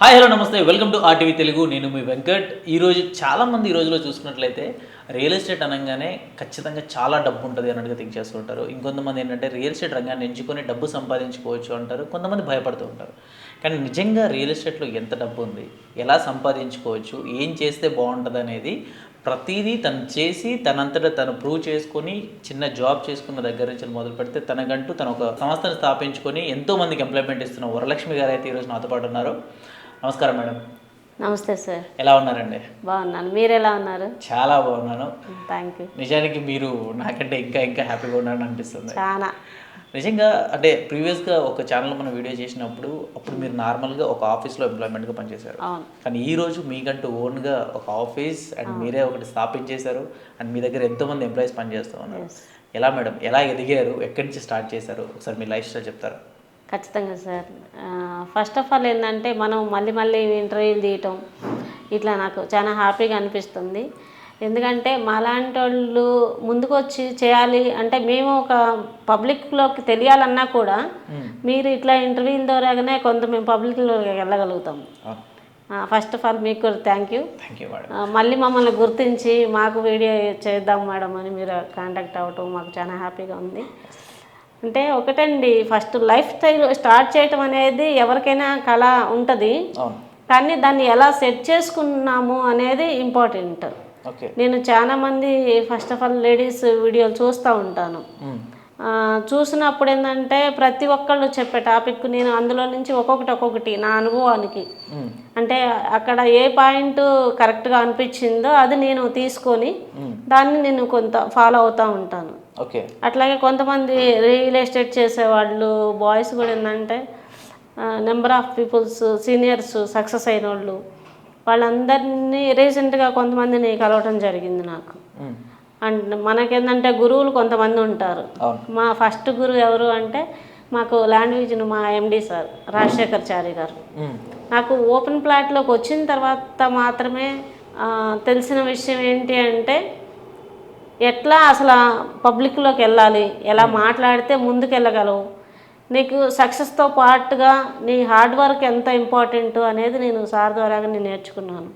Hi hello నమస్తే. Welcome to R T V Telugu. నేను మీ వెంకట్. ఈరోజు చాలామంది ఈ రోజులో చూసుకున్నట్లయితే రియల్ ఎస్టేట్ అనగానే ఖచ్చితంగా చాలా డబ్బు ఉంటుంది అన్నట్టుగా థింక్ చేస్తుంటారు ఇంకొంతమంది ఏంటంటే రియల్ ఎస్టేట్ రంగాన్ని ఎంచుకొని డబ్బు సంపాదించుకోవచ్చు అంటారు. కొంతమంది భయపడుతూ ఉంటారు. కానీ నిజంగా రియల్ ఎస్టేట్లో ఎంత డబ్బు ఉంది? ఎలా సంపాదించుకోవచ్చు? ఏం చేస్తే బాగుంటుంది అనేది ప్రతిదీ తను చేసి తనంతటా తను ప్రూవ్ చేసుకొని చిన్న జాబ్ చేసుకున్న దగ్గర నుంచి మొదలు పెడితే తనకంటూ తను ఒక సంస్థను స్థాపించుకొని ఎంతోమందికి ఎంప్లాయ్మెంట్ ఇస్తున్న వరలక్ష్మి గారు అయితే ఈరోజు నాతో పాటు ఉన్నారు. నమస్కారం మేడం. నమస్తే సార్. ఎలా ఉన్నారండి? బాగున్నాను. మీరు ఎలా ఉన్నారు? చాలా బాగున్నాను. థ్యాంక్ యూ నిజానికి మీరు నాకంటే ఇంకా ఇంకా హ్యాపీగా ఉన్నారని అనిపిస్తుంది. చాలా. నిజంగా అంటే ప్రీవియస్గా ఒక ఛానల్ మనం వీడియో చేసినప్పుడు అప్పుడు మీరు నార్మల్గా ఒక ఆఫీస్లో ఎంప్లాయ్మెంట్గా పనిచేశారు. కానీ ఈ రోజు మీకంటూ ఓన్గా ఒక ఆఫీస్ అండ్ మీరే ఒకటి స్థాపించేశారు అండ్ మీ దగ్గర ఎంతోమంది ఎంప్లాయీస్ పనిచేస్తూ ఉన్నారు. ఎలా మేడం? ఎలా ఎదిగారు? ఎక్కడి నుంచి స్టార్ట్ చేశారు? ఒకసారి మీ లైఫ్ స్టైల్ చెప్తారా? ఖచ్చితంగా సార్. ఫస్ట్ ఆఫ్ ఆల్ ఏంటంటే మనం మళ్ళీ మళ్ళీ ఇంటర్వ్యూలు తీయటం ఇట్లా నాకు చాలా హ్యాపీగా అనిపిస్తుంది. ఎందుకంటే మాలాంటి వాళ్ళు ముందుకు వచ్చి చేయాలి అంటే మేము ఒక పబ్లిక్లోకి తెలియాలన్నా కూడా మీరు ఇట్లా ఇంటర్వ్యూల ద్వారాగానే కొంత మేము పబ్లిక్లోకి వెళ్ళగలుగుతాం. ఫస్ట్ ఆఫ్ ఆల్ మీకు థ్యాంక్ యూ మళ్ళీ మమ్మల్ని గుర్తించి మాకు వీడియో చేద్దాం మేడం అని మీరు కాంటాక్ట్ అవ్వటం మాకు చాలా హ్యాపీగా ఉంది. అంటే ఒకటండి ఫస్ట్ లైఫ్ స్టైల్ స్టార్ట్ చేయటం అనేది ఎవరికైనా కళ ఉంటుంది. కానీ దాన్ని ఎలా సెట్ చేసుకున్నాము అనేది ఇంపార్టెంట్ నేను చాలా మంది ఫస్ట్ ఆఫ్ ఆల్ లేడీస్ వీడియోలు చూస్తూ ఉంటాను. చూసినప్పుడు ఏంటంటే ప్రతి ఒక్కళ్ళు చెప్పే టాపిక్ నేను అందులో నుంచి ఒక్కొక్కటి ఒక్కొక్కటి నా అనుభవానికి. అంటే అక్కడ ఏ పాయింట్ కరెక్ట్గా అనిపించిందో అది నేను తీసుకొని దాన్ని నేను కొంత ఫాలో అవుతూ ఉంటాను. ఓకే. అట్లాగే కొంతమంది రియల్ ఎస్టేట్ చేసేవాళ్ళు బాయ్స్ కూడా ఏంటంటే number of peoples seniors success అయిన వాళ్ళు వాళ్ళందరినీ రీసెంట్గా కొంతమందిని కలవటం జరిగింది నాకు. అండ్ మనకేంటంటే గురువులు కొంతమంది ఉంటారు. మా ఫస్ట్ గురువు ఎవరు అంటే మాకు ల్యాండ్ విజన్ మా ఎండి సార్ రాజశేఖర్ చారి గారు. నాకు ఓపెన్ ప్లాట్లోకి వచ్చిన తర్వాత మాత్రమే తెలిసిన విషయం ఏంటి అంటే ఎట్లా అసలు పబ్లిక్లోకి వెళ్ళాలి? ఎలా మాట్లాడితే ముందుకు వెళ్ళగలవు నీకు సక్సెస్తో పాటుగా నీ హార్డ్ వర్క్ ఎంత ఇంపార్టెంట్ అనేది నేను సార్ ద్వారా నేను నేర్చుకున్నాను.